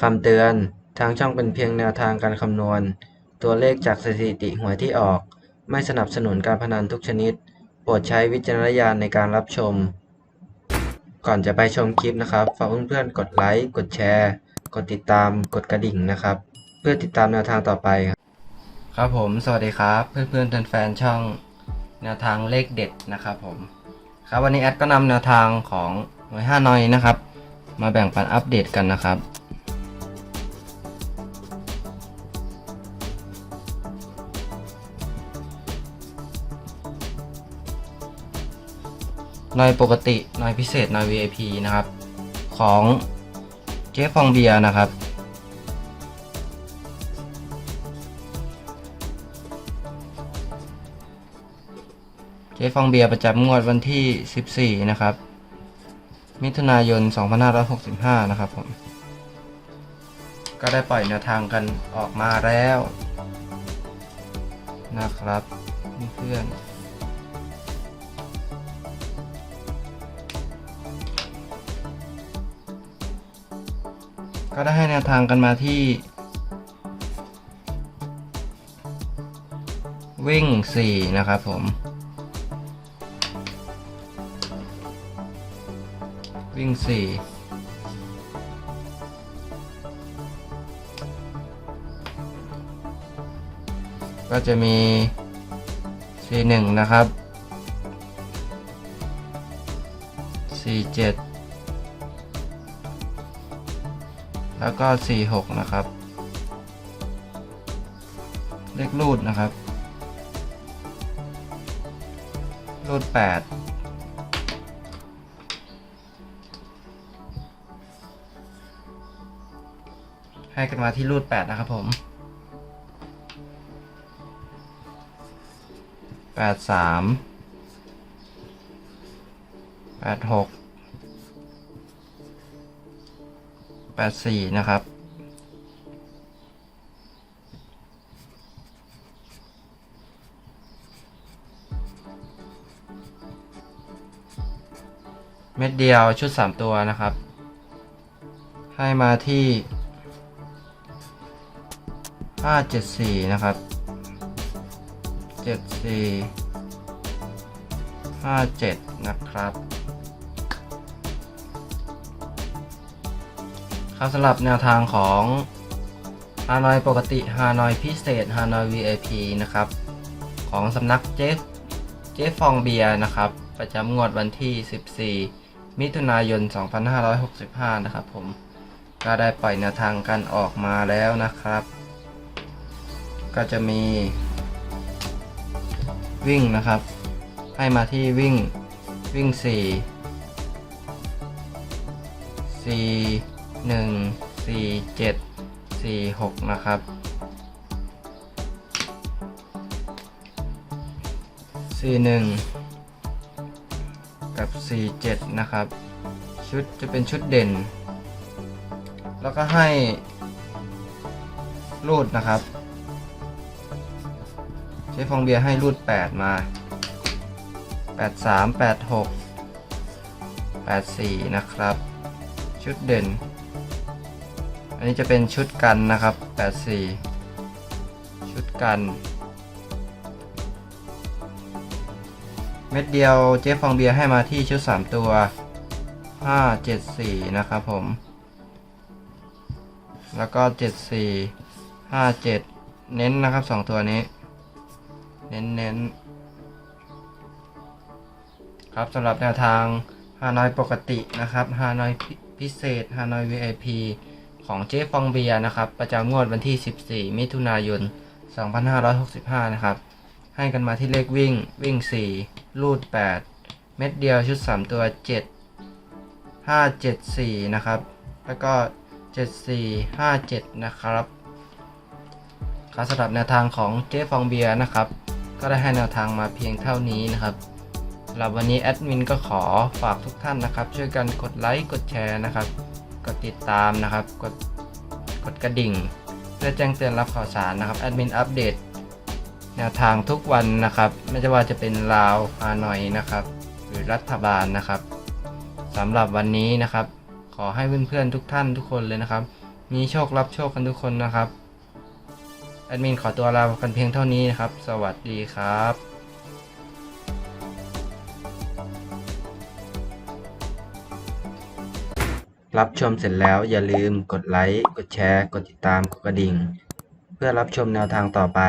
คำเตือน ทางช่องเป็นเพียงแนวทางการคำนวณ ตัวเลขจากสถิติหวยที่ออก ไม่สนับสนุนการพนันทุกชนิด โปรดใช้วิจารณญาณในการรับชม ก่อนจะไปชมคลิปนะครับ ฝากเพื่อนๆ กดไลค์ กดแชร์ กดติดตาม กดกระดิ่งนะครับ เพื่อติดตามแนวทางต่อไป ครับครับผม สวัสดีครับ เพื่อนๆแฟนๆช่อง แนวทางเลขเด็ดนะครับผม ครับวันนี้แอดก็นำแนวทางของหน่วยห้านอยนะครับ มาแบ่งปันอัปเดตกันนะครับ น่อยปกติน่อยพิเศษน่อย VIP นะครับ ของเจ๊ฟองเบียนะครับ เจ๊ฟองเบียประจำงวดวันที่ 14 นะครับ มิถุนายน 2565 นะครับผม ก็ได้ปล่อยแนวทางกันออกมาแล้ว นะครับเพื่อน ก็ได้ให้แนวทางกันมาที่ วิ่ง 4 นะครับผม วิ่ง 4ก็จะมี C1 นะครับ C7 แล้วก็ 46 นะครับ เลขรูดนะครับ รูด 8ให้กันมาที่รูด 8 นะครับผม 83 86 84 นะครับ เม็ดเดียวชุด 3 ตัวนะครับ ให้มาที่ 574 นะครับ 74 57 นะครับ ครับสำหรับแนวทางของฮานอยปกติฮานอยพิเศษฮานอย VIP นะครับ ของสำนักเจฟเจฟฟองเบียนะครับ ประจำงวดวันที่ 14 มิถุนายน 2565 นะครับผม ก็ได้ปล่อยแนวทางกันออกมาแล้วนะครับ ก็จะมี วิ่งนะครับ ให้มาที่วิ่งวิ่ง 4 4 1 4 7 4 6 นะครับ 4 1 กับ 4 7 นะครับ ชุดจะเป็นชุดเด่น แล้วก็ให้รูดนะครับ ใช้ฟองเบียร์ให้รูด 8 มา 8 3 8 6 8 4 นะครับ ชุดเด่น อันนี้จะเป็นชุดกันนะครับ 84 ชุดกัน เม็ดเดียวเจ๊ฟองเบียร์ให้มาที่ชุด 3 ตัว 574 นะครับผม แล้วก็ 74 57 เน้นนะครับ 2 ตัวนี้ เน้นเน้นครับสำหรับแนวทางฮานอยปกตินะครับฮานอยพิเศษฮานอย VIP ของเจ๊ฟองเบียนะครับ ประจำงวดวันที่ 14 มิถุนายน 2565 นะครับ ให้กันมาที่เลขวิ่งวิ่ง 4 รูด 8 เม็ดเดียวชุด 3 ตัว 7 5 7 4 นะครับ แล้วก็ 7 4 5 7 นะครับครับสำหรับแนวทางของเจ๊ฟองเบียนะครับ ก็ได้ให้แนวทางมาเพียงเท่านี้นะครับสำหรับวันนี้แอดมินก็ขอฝากทุกท่านนะครับ ช่วยกันกดไลค์กดแชร์นะครับ กดติดตามนะครับ กดกดกระดิ่ง เพื่อแจ้งเตือนรับข่าวสารนะครับแอดมินอัปเดตแนวทางทุกวันนะครับ ไม่ว่าจะเป็นลาวฮานอยนะครับ หรือรัฐบาลนะครับสำหรับวันนี้นะครับ ขอให้เพื่อนๆทุกท่านทุกคนเลยนะครับ มีโชครับโชคกันทุกคนนะครับแอดมินขอตัวลากันเพียงเท่านี้นะครับ สวัสดีครับ รับชมเสร็จแล้วอย่าลืมกดไลค์ กดแชร์ กดติดตาม กดกระดิ่ง เพื่อรับชมแนวทางต่อไป